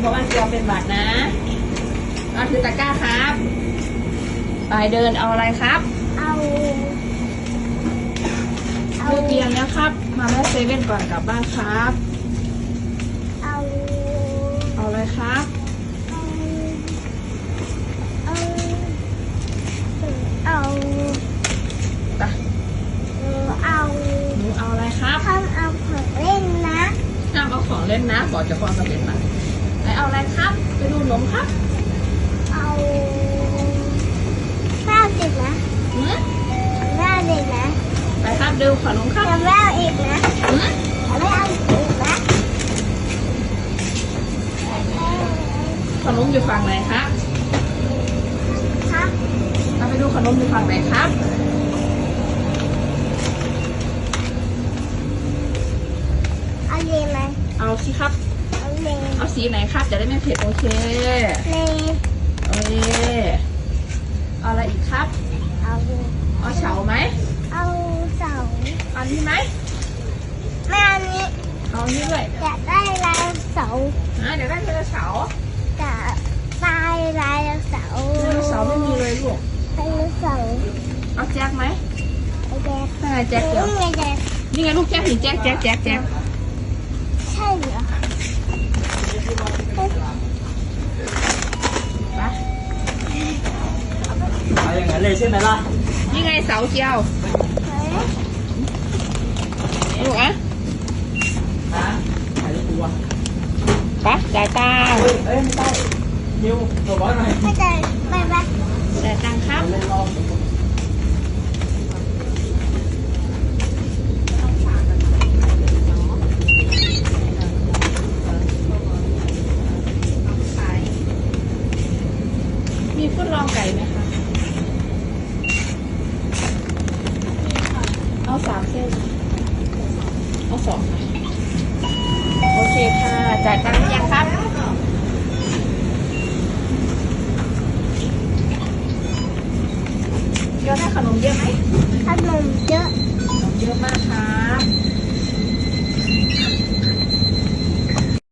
เพราะว่าเจียวเป็นหวัดนะเอาถือตะกร้าครับไปเดินเอาอะไรครับเอาเอาดูเตรียมแล้วครับ มาแม่เซเว่นก่อนกลับบ้านครับ เอาเอาอะไรครับ เอาเอาไปเอาหนูเอาอะไรครับทำเอาของเล่นนะห้ามเอาของเล่นนะบอกเจะฟังกับเด็กนะ ไหนเอาอะไรครับ ไปดูหนมครับเอาข้าวติดนะหืมข้าวติดนะไปครับดูขนมครับจะไม่เอาอีกนะหืมจะไม่เอาอีกนะขนมอยู่ฝั่งไหนครับครับเราไปดูขนมอยู่ฝั่งไหนครับเอาเลยไหมเอาสิครับ เอาเลยเอาสีไหนครับจะได้ไม่เผ็ดโอเคเลยโอเคเอาอะไรอีกครับ เอาเอาเฉาไหมเอาเสาเอานี้ไหมแม่อันนี้เอานี้ด้วยจะได้ลายเสาอะเดี๋ยวได้ไดโนเสาร์จะได้ลายเสาไดโนเสาร์ไม่มีเลยลูกไดโนเสาร์เอาแจ็คไหมไอ้แจ๊คนั่นไงแจ็คเดียวนี่ไงแจ๊คนี่ไงลูกแจ็คนี่แจ็คแจ็คแจ็คแจ็ค ใช่เหรอ ไป เอาอย่าง นั้นเลยใช่ไหมล่ะ นี่ไงเสาเจียวเฮ้ยลูกอะฮะถ่ายรูปตัวไปจ่ายตังค์เฮ้ยเอ้ยไม่ได้นิวตัวร้อยหน่อยไม่ได้ไม่ได้จ่ายตังค์ครับ เล่นรอบมีฟุตลองไก่ไหมคะ เอาสามเส้น เอาสองค่ะ โอเคค่ะ จ่ายตังค์หรือยังครับ โยนให้ขนมเยอะไหมขนมเยอะ ขนมเยอะมากครับ